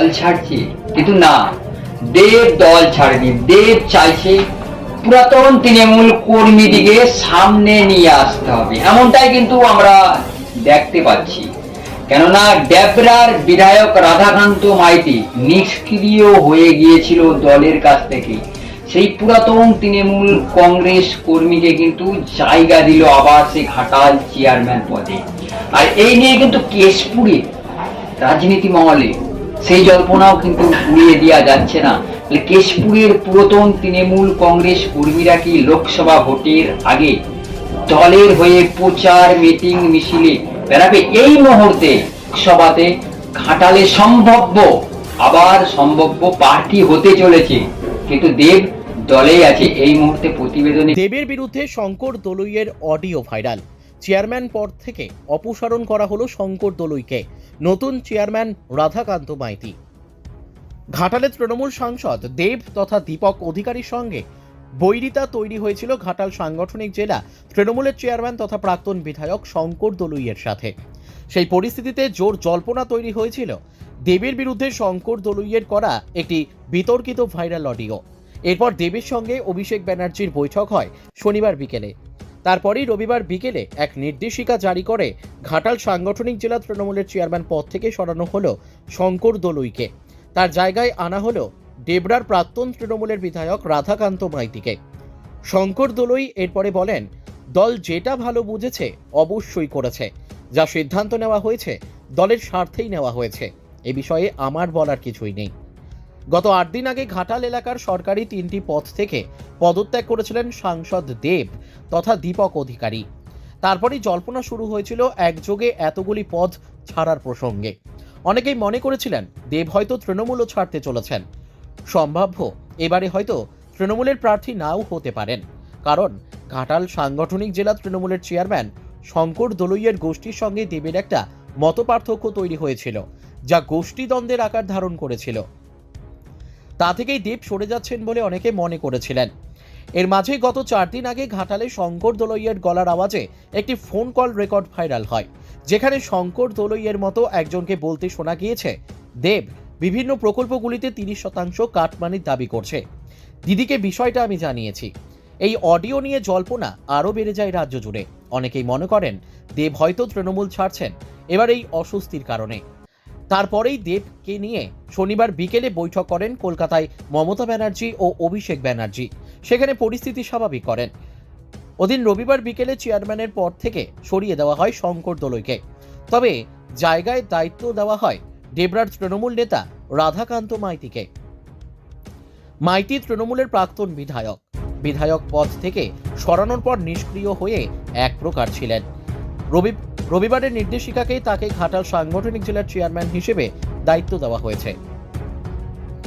দল ছাড়ছে। কিন্তু না, দেব দল ছাড়েনি। দেব চাইছে পুরাতন তৃণমূল কর্মীদিকে সামনে নিয়ে আসতে হবে। এমনটাই কিন্তু আমরা দেখতে পাচ্ছি। কেননা ডেবরার বিধায়ক রাধাকান্ত মাইতি নিষ্ক্রিয় হয়ে গিয়েছিল দলের কাছ থেকে। সেই পুরাতন তৃণমূল কংগ্রেস কর্মীকে কিন্তু জায়গা দিল আবার সেই ঘাটাল চেয়ারম্যান পদে। আর এই নিয়ে কিন্তু কেশপুরে রাজনীতি মহলে সেই জল্পনাও কিন্তু উড়িয়ে দেওয়া যাচ্ছে না। কেশপুরের পুরাতন তৃণমূল কংগ্রেস কর্মীরা কি লোকসভা ভোটের আগে দলের হয়ে প্রচার, মিটিং, মিছিলে বেড়াবে? এই মুহূর্তে সভাতে ঘাটালে সম্ভব্য, আবার সম্ভব্য প্রার্থী হতে চলেছে। কিন্তু দেব দলেই আছে। এই মুহূর্তে প্রতিবেদনে দেবের বিরুদ্ধে শঙ্কর দলুইয়ের অডিও ভাইরাল। চেয়ারম্যান পদ থেকে অপসারণ করা হলো শঙ্কর দলুইকে। নতুন চেয়ারম্যান রাধাকান্ত মাইতি। ঘাটালে তৃণমূল সাংসদ দেব তথা দীপক অধিকারীর সঙ্গে বৈরিতা তৈরি হয়েছিল ঘাটাল সাংগঠনিক জেলা তৃণমূলের চেয়ারম্যান তথা প্রাক্তন বিধায়ক শঙ্কর দলুইয়ের সাথে। সেই পরিস্থিতিতে জোর জল্পনা তৈরি হয়েছিল দেবের বিরুদ্ধে শঙ্কর দলুইয়ের করা একটি বিতর্কিত ভাইরাল অডিও। এরপর দেবের সঙ্গে অভিষেক ব্যানার্জির বৈঠক হয় শনিবার বিকেলে। তারপরেই রবিবার বিকেলে এক নির্দেশিকা জারি করে ঘাটাল সাংগঠনিক জেলা তৃণমূলের চেয়ারম্যান পদ থেকে সরানো হলো শঙ্কর দলুইকে। তার জায়গায় আনা হলো ডেবরার প্রাক্তন তৃণমূলের বিধায়ক রাধাকান্ত মাইতিকে। শঙ্কর দলুই এরপরে বলেন, দল যেটা ভালো বুঝেছে, অবশ্যই করেছে। যা সিদ্ধান্ত নেওয়া হয়েছে, দলের স্বার্থেই নেওয়া হয়েছে। এ বিষয়ে আমার বলার কিছুই নেই। গত আট দিন আগে ঘাটাল এলাকার সরকারি তিনটি পদ থেকে পদত্যাগ করেছিলেন সাংসদ দেব তথা দীপক অধিকারী। তারপরেই জল্পনা শুরু হয়েছিল একযোগে এতগুলি পদ ছাড়ার প্রসঙ্গে। অনেকেই মনে করেছিলেন, দেব হয়তো তৃণমূলও ছাড়তে চলেছেন। সম্ভাব্য, এবারে হয়তো তৃণমূলের প্রার্থী নাও হতে পারেন। কারণ, ঘাটাল সাংগঠনিক জেলা তৃণমূলের চেয়ারম্যান শঙ্কর দলুইয়ের গোষ্ঠীর সঙ্গে দেবের একটা মতপার্থক্য তৈরি হয়েছিল, যা গোষ্ঠীদ্বন্দ্বের আকার ধারণ করেছিল। তা থেকেই দেব সরে যাচ্ছেন বলে অনেকে মনে করেছিলেন। এর মাঝে গত চার দিন আগে ঘাটালে শঙ্কর দলইয়ের গলার আওয়াজে একটি ফোন কল রেকর্ড ভাইরাল হয়, যেখানে শঙ্কর দলইয়ের মতো একজনকে বলতে শোনা গিয়েছে, দেব, বিভিন্ন প্রকল্পগুলিতে তিরিশ শতাংশ কাটমানির দাবি করছে। দিদিকে বিষয়টা আমি জানিয়েছি। এই অডিও নিয়ে জল্পনা আরও বেড়ে যায় রাজ্য জুড়ে। অনেকেই মনে করেন, দেব হয়তো তৃণমূল ছাড়ছেন। এবার এই অস্বস্তির কারণে। তারপরেই দেবকে নিয়ে শনিবার বিকেলে বৈঠক করেন কলকাতায় মমতা ব্যানার্জি ও অভিষেক ব্যানার্জি। সেখানে পরিস্থিতি স্বাভাবিক করেন। ওদিন রবিবার বিকেলে চেয়ারম্যানের পদ থেকে সরিয়ে দেওয়া হয় শঙ্কর দলইকে। তবে জায়গায় দায়িত্ব দেওয়া হয় ডেবরার তৃণমূল নেতা রাধাকান্ত মাইতিকে। মাইতি তৃণমূলের প্রাক্তন বিধায়ক। বিধায়ক পদ থেকে সরানোর পর নিষ্ক্রিয় হয়ে এক প্রকার ছিলেন। রবি রবিবারের নির্দেশিকাকেই তাকে ঘাটাল সাংগঠনিক জেলার চেয়ারম্যান হিসেবে দায়িত্ব দেওয়া হয়েছে।